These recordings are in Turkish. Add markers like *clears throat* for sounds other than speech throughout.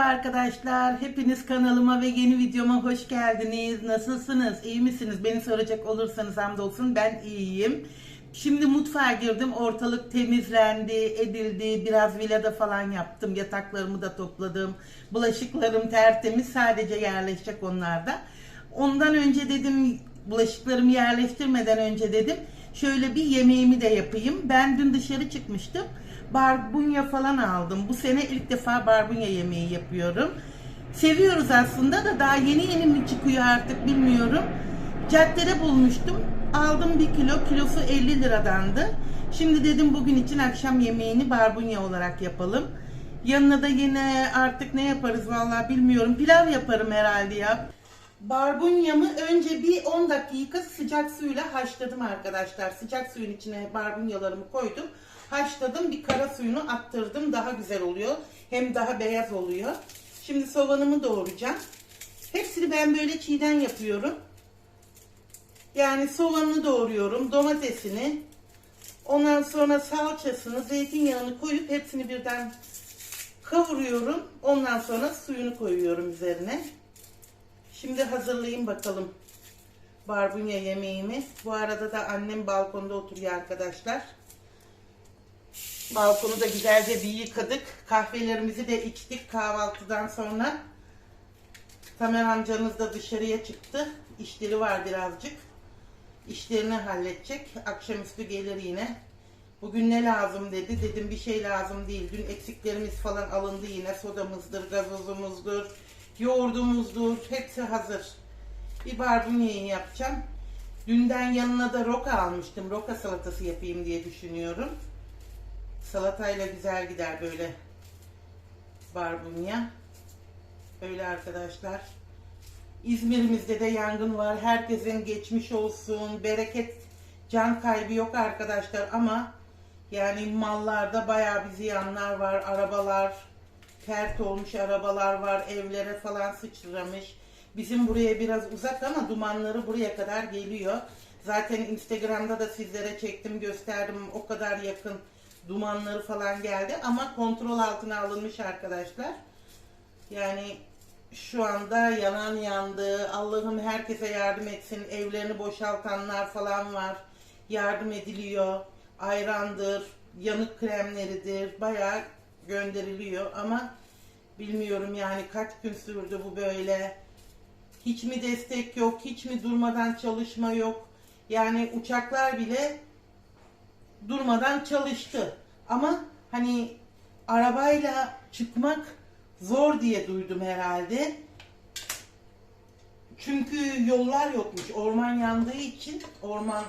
Merhaba arkadaşlar. Hepiniz kanalıma ve yeni videoma hoş geldiniz. Nasılsınız? İyi misiniz? Beni soracak olursanız hamdolsun ben iyiyim. Şimdi mutfağa girdim. Ortalık temizlendi, edildi. Biraz villada falan yaptım. Yataklarımı da topladım. Bulaşıklarım tertemiz. Sadece yerleşecek onlar da. Ondan önce dedim bulaşıklarımı yerleştirmeden önce dedim şöyle bir yemeğimi de yapayım. Ben dün dışarı çıkmıştım. Barbunya falan aldım. Bu sene ilk defa barbunya yemeği yapıyorum. Seviyoruz aslında da daha yeni yeni mi çıkıyor artık bilmiyorum. Caddede bulmuştum. Aldım bir kilo. Kilosu 50 liradandı. Şimdi dedim bugün için akşam yemeğini barbunya olarak yapalım. Yanına da yine artık ne yaparız vallahi bilmiyorum. Pilav yaparım herhalde ya. Barbunyamı önce bir 10 dakika sıcak suyla haşladım arkadaşlar. Sıcak suyun içine barbunyalarımı koydum. Haşladım bir kara suyunu attırdım. Daha güzel oluyor. Hem daha beyaz oluyor. Şimdi soğanımı doğrayacağım. Hepsini ben böyle çiğden yapıyorum. Yani soğanını doğruyorum. Domatesini. Ondan sonra salçasını, zeytinyağını koyup hepsini birden kavuruyorum. Ondan sonra suyunu koyuyorum üzerine. Şimdi hazırlayayım bakalım barbunya yemeğimi. Bu arada da annem balkonda oturuyor arkadaşlar. Balkonu da güzelce bir yıkadık. Kahvelerimizi de içtik kahvaltıdan sonra. Tamer amcanız da dışarıya çıktı. İşleri var birazcık. İşlerini halledecek. Akşamüstü gelir yine. Bugün ne lazım dedi. Dedim bir şey lazım değil. Dün eksiklerimiz falan alındı yine. Sodamızdır, gazozumuzdur, yoğurdumuzdur. Hepsi hazır. Bir barbunya yapacağım. Dünden yanına da roka almıştım. Roka salatası yapayım diye düşünüyorum. Salatayla güzel gider böyle barbunya. Öyle arkadaşlar. İzmir'imizde de yangın var. Herkesin geçmiş olsun. Bereket can kaybı yok arkadaşlar ama yani mallarda bayağı bir ziyanlar var. Arabalar pert olmuş arabalar var. Evlere falan sıçramış. Bizim buraya biraz uzak ama dumanları buraya kadar geliyor. Zaten Instagram'da da sizlere çektim gösterdim. O kadar yakın dumanları falan geldi ama kontrol altına alınmış arkadaşlar. Yani şu anda yanan yandı. Allah'ım herkese yardım etsin. Evlerini boşaltanlar falan var. Yardım ediliyor. Ayrandır, yanık kremleridir. Bayağı gönderiliyor ama bilmiyorum yani kaç gün sürdü bu böyle. Hiç mi destek yok, hiç mi durmadan çalışma yok. Yani uçaklar bile durmadan çalıştı. Ama hani arabayla çıkmak zor diye duydum herhalde. Çünkü yollar yokmuş. Orman yandığı için, orman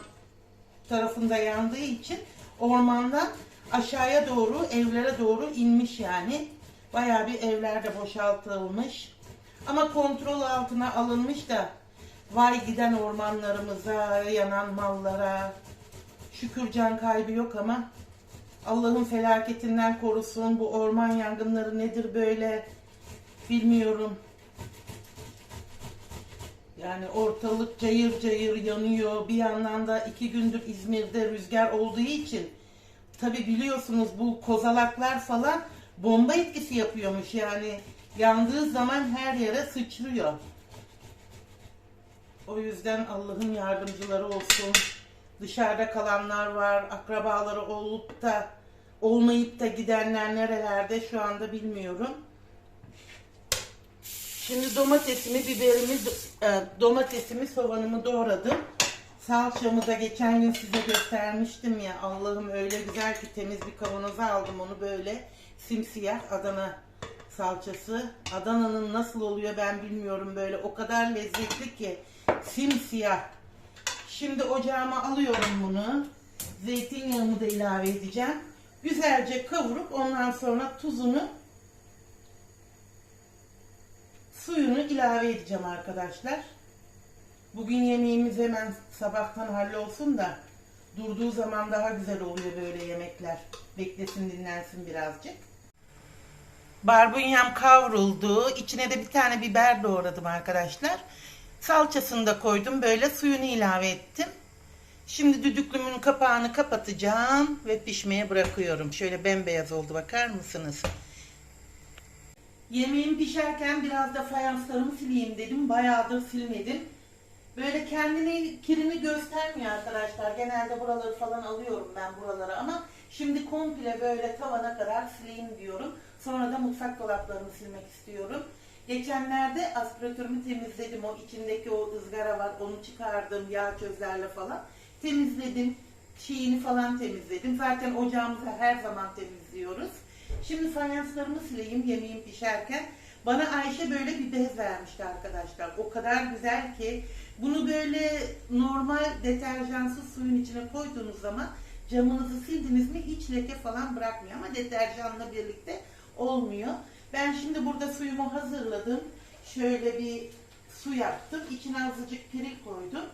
tarafında yandığı için ormandan aşağıya doğru, evlere doğru inmiş yani. Bayağı bir evler de boşaltılmış. Ama kontrol altına alınmış da vay giden ormanlarımıza, yanan mallara. Şükür can kaybı yok ama Allah'ın felaketinden korusun. Bu orman yangınları nedir böyle bilmiyorum. Yani ortalık cayır cayır yanıyor. Bir yandan da iki gündür İzmir'de rüzgar olduğu için tabi biliyorsunuz bu kozalaklar falan bomba etkisi yapıyormuş. Yani yandığı zaman her yere sıçrıyor. O yüzden Allah'ın yardımcıları olsun. Dışarıda kalanlar var, akrabaları olup da olmayıp da gidenler nerelerde şu anda bilmiyorum. Şimdi domatesimi, biberimi, e, domatesimi, soğanımı doğradım. Salçamı da geçen gün size göstermiştim ya. Allah'ım öyle güzel ki temiz bir kavanoza aldım onu böyle simsiyah Adana salçası. Adana'nın nasıl oluyor ben bilmiyorum böyle. O kadar lezzetli ki simsiyah. Şimdi ocağıma alıyorum bunu. Zeytinyağımı da ilave edeceğim. Güzelce kavurup ondan sonra tuzunu suyunu ilave edeceğim arkadaşlar. Bugün yemeğimiz hemen sabahtan hallolsun da durduğu zaman daha güzel oluyor böyle yemekler. Beklesin dinlensin birazcık. Barbunyam kavruldu. İçine de bir tane biber doğradım arkadaşlar. Salçasını da koydum. Böyle suyunu ilave ettim. Şimdi düdüklümün kapağını kapatacağım ve pişmeye bırakıyorum. Şöyle bembeyaz oldu bakar mısınız? Yemeğim pişerken biraz da fayanslarımı sileyim dedim. Bayağıdır silmedim. Böyle kendini kirini göstermiyor arkadaşlar. Genelde buraları falan alıyorum ben buralara ama şimdi komple böyle tavana kadar sileyim diyorum. Sonra da mutfak dolaplarımı silmek istiyorum. Geçenlerde aspiratörümü temizledim. O içindeki o ızgara var. Onu çıkardım yağ közlerle falan. Temizledim. Şeyini falan temizledim. Zaten ocağımızı her zaman temizliyoruz. Şimdi fayanslarımı sileyim yemeğim pişerken. Bana Ayşe böyle bir bez vermişti arkadaşlar. O kadar güzel ki bunu böyle normal deterjansız suyun içine koyduğunuz zaman camınızı sildiniz mi hiç leke falan bırakmıyor ama deterjanla birlikte olmuyor. Ben şimdi burada suyumu hazırladım. Şöyle bir su yaptım. İçine azıcık piril koydum.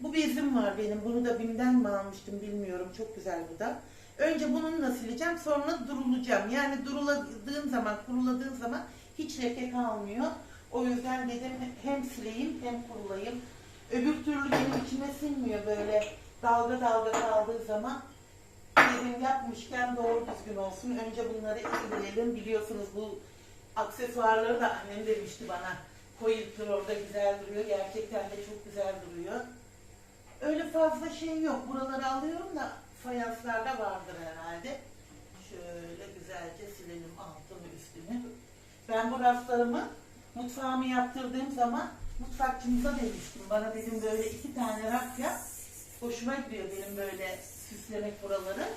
Bu bezim var benim. Bunu da BİM'den mi almıştım bilmiyorum. Çok güzel bu da. Önce bununla sileceğim sonra durulacağım. Yani duruladığım zaman, kuruladığım zaman hiç leke kalmıyor. O yüzden dedim hem sileyim hem kurulayım. Öbür türlü benim içime sinmiyor böyle dalga dalga kaldığı zaman. Dedim yapmışken doğru düzgün olsun. Önce bunları ilgilenelim. Biliyorsunuz bu aksesuarları da annem demişti bana. Koyultur orada güzel duruyor. Gerçekten de çok güzel duruyor. Öyle fazla şey yok. Buraları alıyorum da fayanslarda vardır herhalde. Şöyle güzelce silelim altını üstünü. Ben bu raflarımı mutfağımı yaptırdığım zaman mutfakçımıza demiştim. Bana dedim böyle iki tane raf yap. Hoşuma gidiyor benim böyle süslemek buraları.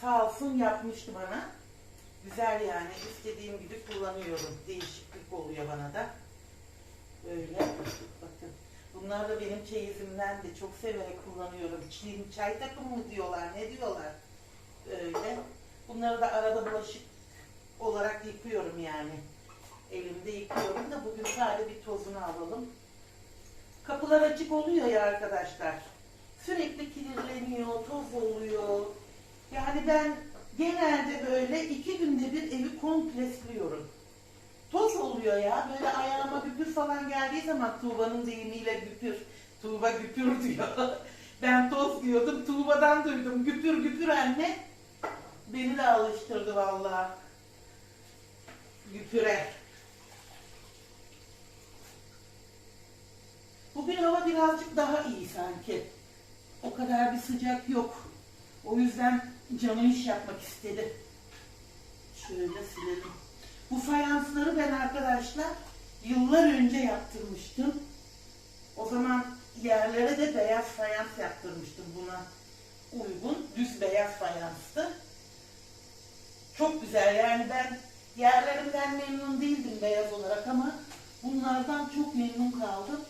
Sağ olsun yapmıştı bana. Güzel yani istediğim gibi kullanıyorum. Değişiklik oluyor bana da. Böyle bakın. Bunlar da benim çeyizimden de çok severek kullanıyorum. Çin, çay takımı mı diyorlar, ne diyorlar? Öyle. Bunları da arada bulaşık olarak yıkıyorum yani. Elimde yıkıyorum da bugün sadece bir tozunu alalım. Kapılar açık oluyor ya arkadaşlar. Sürekli kirleniyor, toz oluyor. Yani ben genelde böyle iki günde bir evi komplesliyorum. Toz oluyor ya. Böyle ayağıma güpür falan geldiği zaman Tuğba'nın deyimiyle güpür. Tuğba güpür *laughs* diyor. Ben toz diyordum. Tuğba'dan duydum. Güpür güpür anne. Beni de alıştırdı vallahi. Güpüre. Bugün hava birazcık daha iyi sanki. O kadar bir sıcak yok. O yüzden canım iş yapmak istedi. Şöyle silelim. Bu fayansları ben arkadaşlar yıllar önce yaptırmıştım. O zaman yerlere de beyaz fayans yaptırmıştım buna uygun. Düz beyaz fayanstı. Çok güzel yani ben yerlerimden memnun değildim beyaz olarak ama bunlardan çok memnun kaldım.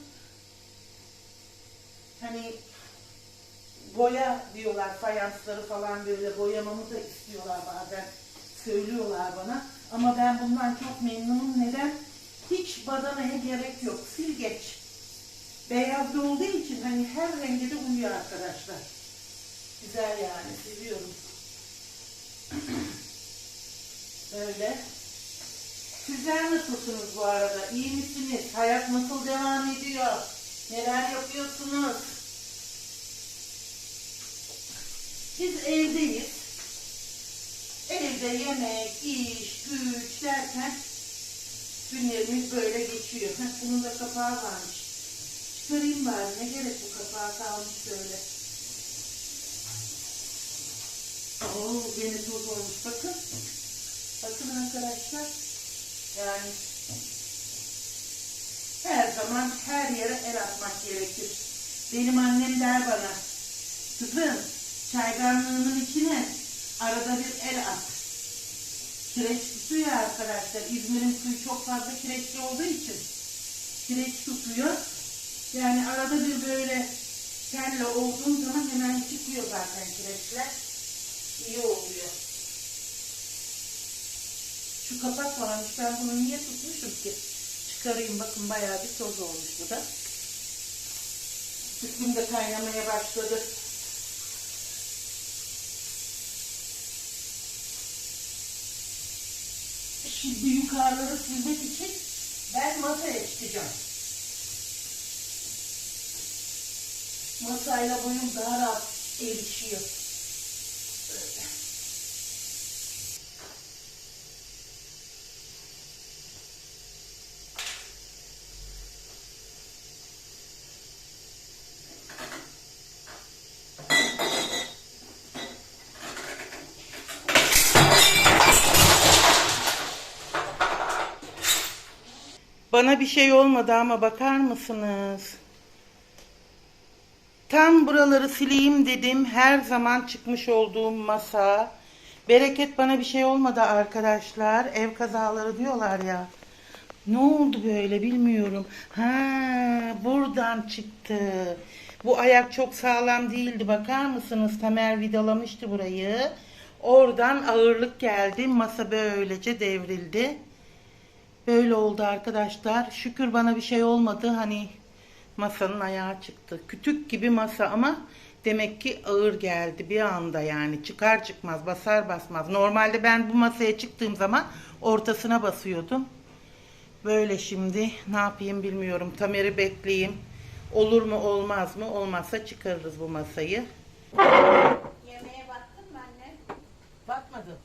Hani boya diyorlar fayansları falan böyle boyamamı da istiyorlar bazen söylüyorlar bana. Ama ben bundan çok memnunum. Neden? Hiç badanaya gerek yok. Sil geç. Beyazda olduğu için hani her renge de uyuyor arkadaşlar. Güzel yani. Seviyorum. *clears throat* Böyle. Sizler nasılsınız bu arada? İyi misiniz? Hayat nasıl devam ediyor? Neler yapıyorsunuz? Biz evdeyiz. Evde yemek, iş, güç derken günlerimiz böyle geçiyor. Heh, bunun da kapağı varmış. Çıkarayım bari. Ne gerek bu kapağı kalmış böyle. Oo, gene toz olmuş. Bakın. Bakın arkadaşlar. Yani her zaman her yere el atmak gerekir. Benim annem der bana. Kızım çaydanlığının içine arada bir el at. Kireç tutuyor arkadaşlar. İzmir'in suyu çok fazla kireçli olduğu için kireç tutuyor. Yani arada bir böyle kelle olduğun zaman hemen çıkıyor zaten kireçler. İyi oluyor. Şu kapak varmış. Ben bunu niye tutmuşum ki? Çıkarayım. Bakın bayağı bir toz olmuş bu da. Sütüm de kaynamaya başladı. Şimdi yukarıları silmek için ben masaya çıkacağım. Masayla boyum daha rahat erişiyor. Bir şey olmadı ama bakar mısınız? Tam buraları sileyim dedim. Her zaman çıkmış olduğum masa. Bereket bana bir şey olmadı arkadaşlar. Ev kazaları diyorlar ya. Ne oldu böyle bilmiyorum. Ha, buradan çıktı. Bu ayak çok sağlam değildi. Bakar mısınız? Tamer vidalamıştı burayı. Oradan ağırlık geldi. Masa böylece devrildi. Böyle oldu arkadaşlar. Şükür bana bir şey olmadı. Hani masanın ayağı çıktı. Kütük gibi masa ama demek ki ağır geldi bir anda yani. Çıkar çıkmaz basar basmaz. Normalde ben bu masaya çıktığım zaman ortasına basıyordum. Böyle şimdi ne yapayım bilmiyorum. Tamer'i bekleyeyim. Olur mu olmaz mı? Olmazsa çıkarırız bu masayı. Yemeğe baktın mı anne? Bakmadım.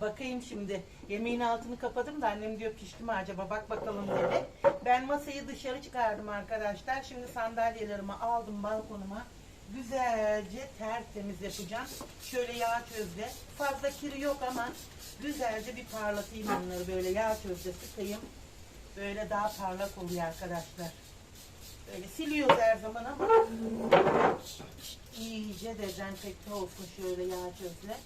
Bakayım şimdi. Yemeğin altını kapadım da annem diyor pişti mi acaba bak bakalım dedi. Ben masayı dışarı çıkardım arkadaşlar. Şimdi sandalyelerimi aldım balkonuma. Güzelce tertemiz yapacağım. Şöyle yağ çözle. Fazla kiri yok ama güzelce bir parlatayım onları böyle yağ çözle sıkayım. Böyle daha parlak oluyor arkadaşlar. Böyle siliyoruz her zaman ama iyice dezenfekte olsun şöyle yağ çözle.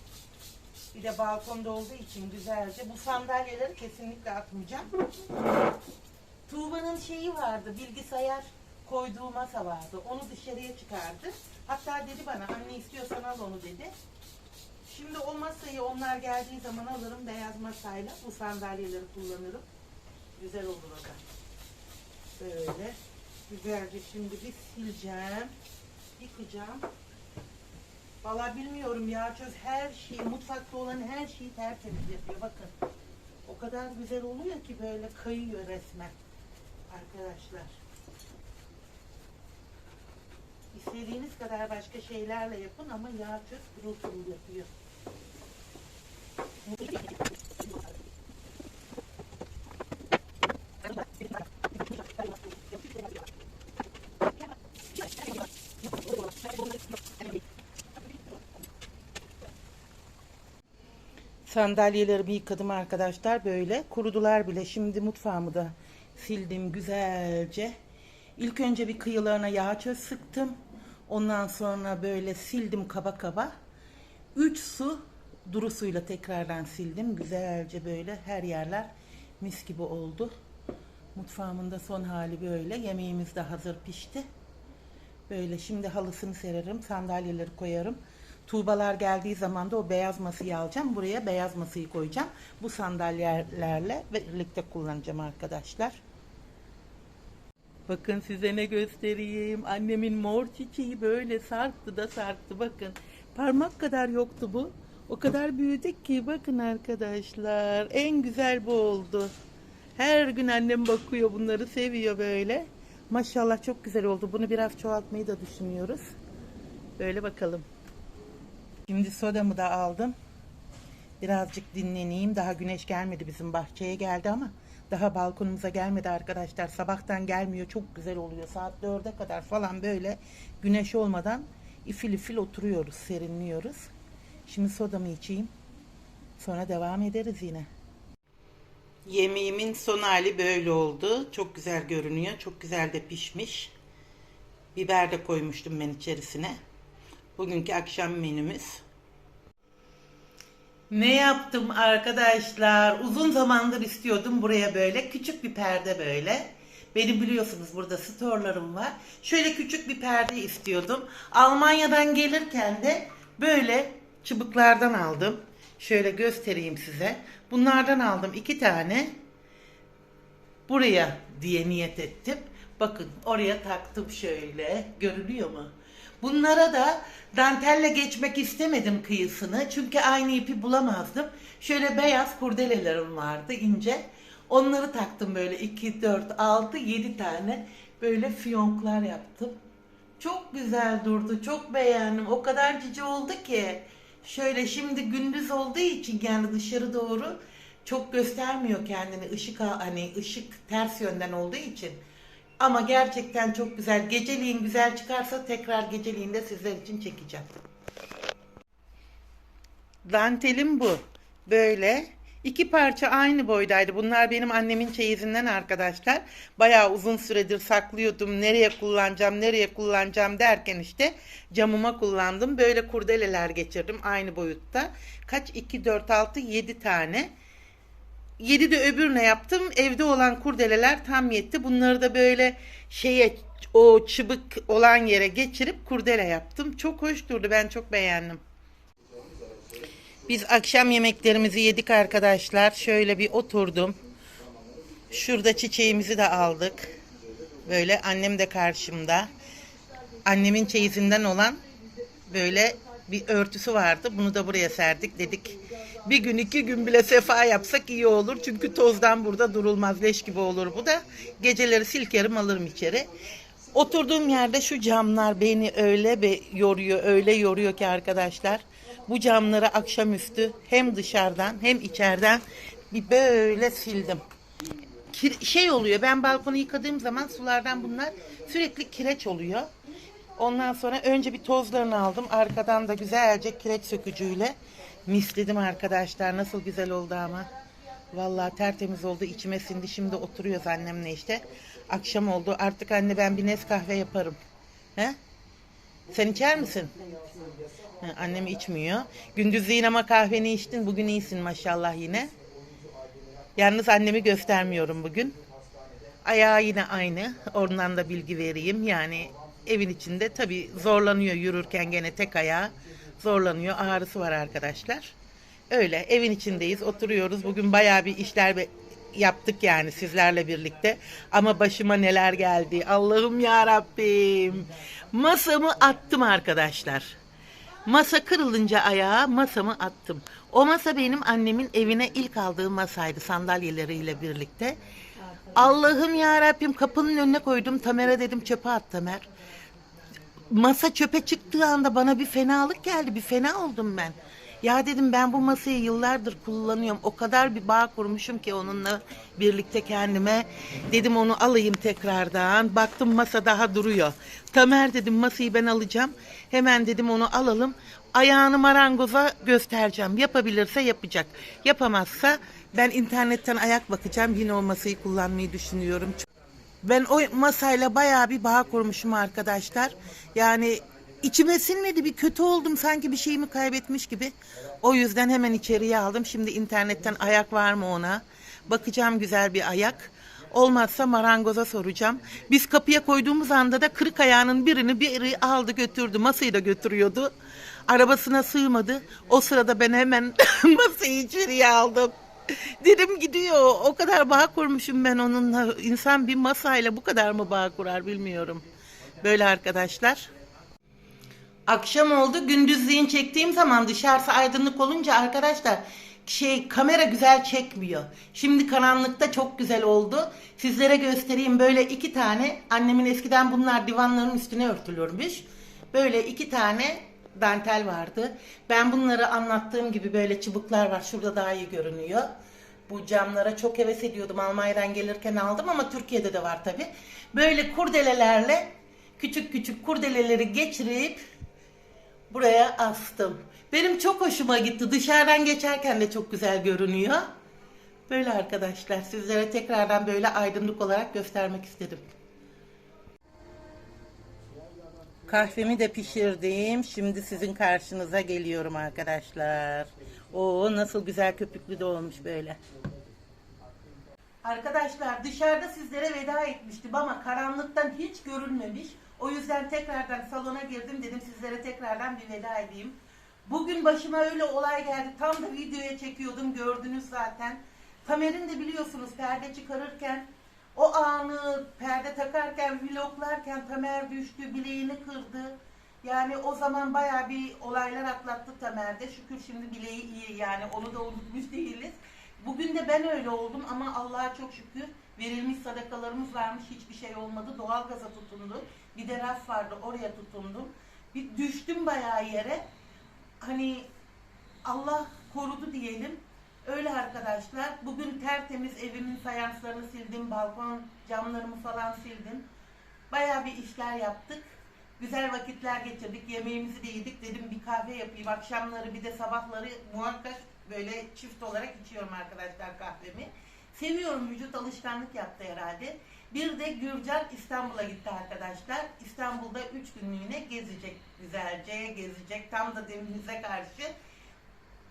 Bir de balkonda olduğu için güzelce. Bu sandalyeleri kesinlikle atmayacağım. Tuğba'nın şeyi vardı, bilgisayar koyduğu masa vardı. Onu dışarıya çıkardı. Hatta dedi bana anne istiyorsan al onu dedi. Şimdi o masayı onlar geldiği zaman alırım beyaz masayla bu sandalyeleri kullanırım. Güzel olur o da. Böyle güzelce şimdi bir sileceğim. Yıkacağım. Valla bilmiyorum ya çöz her şeyi, mutfakta olan her şeyi tertemiz yapıyor. Bakın. O kadar güzel oluyor ki böyle kayıyor resmen. Arkadaşlar. İstediğiniz kadar başka şeylerle yapın ama yağ çöz pırıl yapıyor. Sandalyelerimi yıkadım arkadaşlar böyle. Kurudular bile. Şimdi mutfağımı da sildim güzelce. İlk önce bir kıyılarına yağ çöz sıktım. Ondan sonra böyle sildim kaba kaba. 3 su duru suyla tekrardan sildim. Güzelce böyle her yerler mis gibi oldu. Mutfağımın da son hali böyle. Yemeğimiz de hazır pişti. Böyle şimdi halısını sererim, sandalyeleri koyarım. Tuğbalar geldiği zaman da o beyaz masayı alacağım. Buraya beyaz masayı koyacağım. Bu sandalyelerle birlikte kullanacağım arkadaşlar. Bakın size ne göstereyim. Annemin mor çiçeği böyle sarktı da sarktı. Bakın parmak kadar yoktu bu. O kadar büyüdük ki bakın arkadaşlar. En güzel bu oldu. Her gün annem bakıyor bunları seviyor böyle. Maşallah çok güzel oldu. Bunu biraz çoğaltmayı da düşünüyoruz. Böyle bakalım. Şimdi sodamı da aldım. Birazcık dinleneyim. Daha güneş gelmedi bizim bahçeye geldi ama daha balkonumuza gelmedi arkadaşlar. Sabahtan gelmiyor. Çok güzel oluyor. Saat 4'e kadar falan böyle güneş olmadan ifil ifil oturuyoruz, serinliyoruz. Şimdi sodamı içeyim. Sonra devam ederiz yine. Yemeğimin son hali böyle oldu. Çok güzel görünüyor. Çok güzel de pişmiş. Biber de koymuştum ben içerisine. Bugünkü akşam menümüz. Ne yaptım arkadaşlar? Uzun zamandır istiyordum buraya böyle küçük bir perde böyle. Benim biliyorsunuz burada storlarım var. Şöyle küçük bir perde istiyordum. Almanya'dan gelirken de böyle çubuklardan aldım. Şöyle göstereyim size. Bunlardan aldım iki tane. Buraya diye niyet ettim. Bakın oraya taktım şöyle. Görünüyor mu? Bunlara da dantelle geçmek istemedim kıyısını. Çünkü aynı ipi bulamazdım. Şöyle beyaz kurdelelerim vardı ince. Onları taktım böyle 2, 4, 6, 7 tane. Böyle fiyonklar yaptım. Çok güzel durdu. Çok beğendim. O kadar cici oldu ki. Şöyle şimdi gündüz olduğu için yani dışarı doğru çok göstermiyor kendini. Işık hani ışık ters yönden olduğu için. Ama gerçekten çok güzel. Geceliğin güzel çıkarsa tekrar geceliğin de sizler için çekeceğim. Dantelim bu. Böyle İki parça aynı boydaydı. Bunlar benim annemin çeyizinden arkadaşlar. Bayağı uzun süredir saklıyordum. Nereye kullanacağım, nereye kullanacağım derken işte camıma kullandım. Böyle kurdeleler geçirdim aynı boyutta. Kaç? 2, 4, 6, 7 tane. 7 de öbürüne yaptım. Evde olan kurdeleler tam yetti. Bunları da böyle şeye o çıbık olan yere geçirip kurdele yaptım. Çok hoş durdu. Ben çok beğendim. Biz akşam yemeklerimizi yedik arkadaşlar. Şöyle bir oturdum. Şurada çiçeğimizi de aldık. Böyle annem de karşımda. Annemin çeyizinden olan böyle bir örtüsü vardı. Bunu da buraya serdik dedik. Bir gün iki gün bile sefa yapsak iyi olur. Çünkü tozdan burada durulmaz. Leş gibi olur bu da. Geceleri silkerim alırım içeri. Oturduğum yerde şu camlar beni öyle be yoruyor, öyle yoruyor ki arkadaşlar. Bu camları akşamüstü hem dışarıdan hem içeriden bir böyle sildim. Şey oluyor ben balkonu yıkadığım zaman sulardan bunlar sürekli kireç oluyor. Ondan sonra önce bir tozlarını aldım. Arkadan da güzelce kireç sökücüyle misledim arkadaşlar. Nasıl güzel oldu ama. Vallahi tertemiz oldu. içime sindi. Şimdi oturuyoruz annemle işte. Akşam oldu. Artık anne ben bir Nescafe yaparım. He? Sen içer misin? Ha, annem içmiyor. Gündüzleyin ama kahveni içtin. Bugün iyisin maşallah yine. Yalnız annemi göstermiyorum bugün. Ayağı yine aynı. Oradan da bilgi vereyim. Yani evin içinde tabii zorlanıyor yürürken gene tek ayağı zorlanıyor. Ağrısı var arkadaşlar. Öyle evin içindeyiz. Oturuyoruz. Bugün bayağı bir işler yaptık yani sizlerle birlikte. Ama başıma neler geldi. Allah'ım ya Rabbim. Masamı attım arkadaşlar. Masa kırılınca ayağa masamı attım. O masa benim annemin evine ilk aldığı masaydı sandalyeleriyle birlikte. Allah'ım ya Rabbim kapının önüne koydum. Tamer'e dedim çöpe at Tamer. Masa çöpe çıktığı anda bana bir fenalık geldi. Bir fena oldum ben. Ya dedim ben bu masayı yıllardır kullanıyorum. O kadar bir bağ kurmuşum ki onunla birlikte kendime. Dedim onu alayım tekrardan. Baktım masa daha duruyor. Tamer dedim masayı ben alacağım. Hemen dedim onu alalım. Ayağını marangoza göstereceğim. Yapabilirse yapacak. Yapamazsa ben internetten ayak bakacağım. Yine o masayı kullanmayı düşünüyorum. Ben o masayla bayağı bir bağ kurmuşum arkadaşlar. Yani içime sinmedi bir kötü oldum sanki bir şeyimi kaybetmiş gibi. O yüzden hemen içeriye aldım. Şimdi internetten ayak var mı ona? Bakacağım güzel bir ayak. Olmazsa marangoza soracağım. Biz kapıya koyduğumuz anda da kırık ayağının birini biri aldı götürdü. Masayı da götürüyordu. Arabasına sığmadı. O sırada ben hemen *laughs* masayı içeriye aldım. *laughs* Dedim gidiyor. O kadar bağ kurmuşum ben onunla. İnsan bir masayla bu kadar mı bağ kurar bilmiyorum. Böyle arkadaşlar. Akşam oldu. Gündüzleyin çektiğim zaman dışarısı aydınlık olunca arkadaşlar şey kamera güzel çekmiyor. Şimdi karanlıkta çok güzel oldu. Sizlere göstereyim böyle iki tane annemin eskiden bunlar divanların üstüne örtülürmüş. Böyle iki tane dantel vardı. Ben bunları anlattığım gibi böyle çubuklar var. Şurada daha iyi görünüyor. Bu camlara çok heves ediyordum. Almanya'dan gelirken aldım ama Türkiye'de de var tabi. Böyle kurdelelerle küçük küçük kurdeleleri geçirip buraya astım. Benim çok hoşuma gitti. Dışarıdan geçerken de çok güzel görünüyor. Böyle arkadaşlar sizlere tekrardan böyle aydınlık olarak göstermek istedim. Kahvemi de pişirdim. Şimdi sizin karşınıza geliyorum arkadaşlar. Oo nasıl güzel köpüklü de olmuş böyle. Arkadaşlar dışarıda sizlere veda etmiştim ama karanlıktan hiç görünmemiş. O yüzden tekrardan salona girdim dedim sizlere tekrardan bir veda edeyim. Bugün başıma öyle olay geldi. Tam da videoya çekiyordum gördünüz zaten. Tamer'in de biliyorsunuz perde çıkarırken o anı perde takarken vloglarken Tamer düştü bileğini kırdı. Yani o zaman baya bir olaylar atlattı Tamer'de. Şükür şimdi bileği iyi yani onu da unutmuş değiliz. Bugün de ben öyle oldum ama Allah'a çok şükür verilmiş sadakalarımız varmış hiçbir şey olmadı. Doğalgaza tutundu. Bir de raf vardı oraya tutundum. Bir düştüm bayağı yere. Hani Allah korudu diyelim. Öyle arkadaşlar. Bugün tertemiz evimin fayanslarını sildim. Balkon camlarımı falan sildim. Bayağı bir işler yaptık. Güzel vakitler geçirdik. Yemeğimizi de yedik. Dedim bir kahve yapayım. Akşamları bir de sabahları muhakkak Böyle çift olarak içiyorum arkadaşlar kahvemi. Seviyorum vücut alışkanlık yaptı herhalde. Bir de Gürcan İstanbul'a gitti arkadaşlar. İstanbul'da 3 günlüğüne gezecek güzelce gezecek. Tam da denize karşı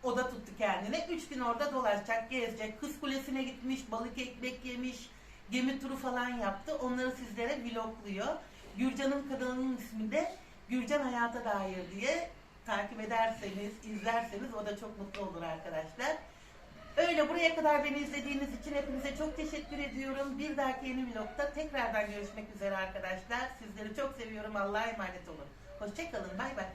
o da tuttu kendine. Üç gün orada dolaşacak, gezecek. Kız Kulesi'ne gitmiş, balık ekmek yemiş, gemi turu falan yaptı. Onları sizlere vlogluyor. Gürcan'ın kanalının ismi de Gürcan Hayata Dair diye takip ederseniz, izlerseniz o da çok mutlu olur arkadaşlar. Öyle buraya kadar beni izlediğiniz için hepinize çok teşekkür ediyorum. Bir dahaki yeni vlogda tekrardan görüşmek üzere arkadaşlar. Sizleri çok seviyorum. Allah'a emanet olun. Hoşçakalın. Bay bay.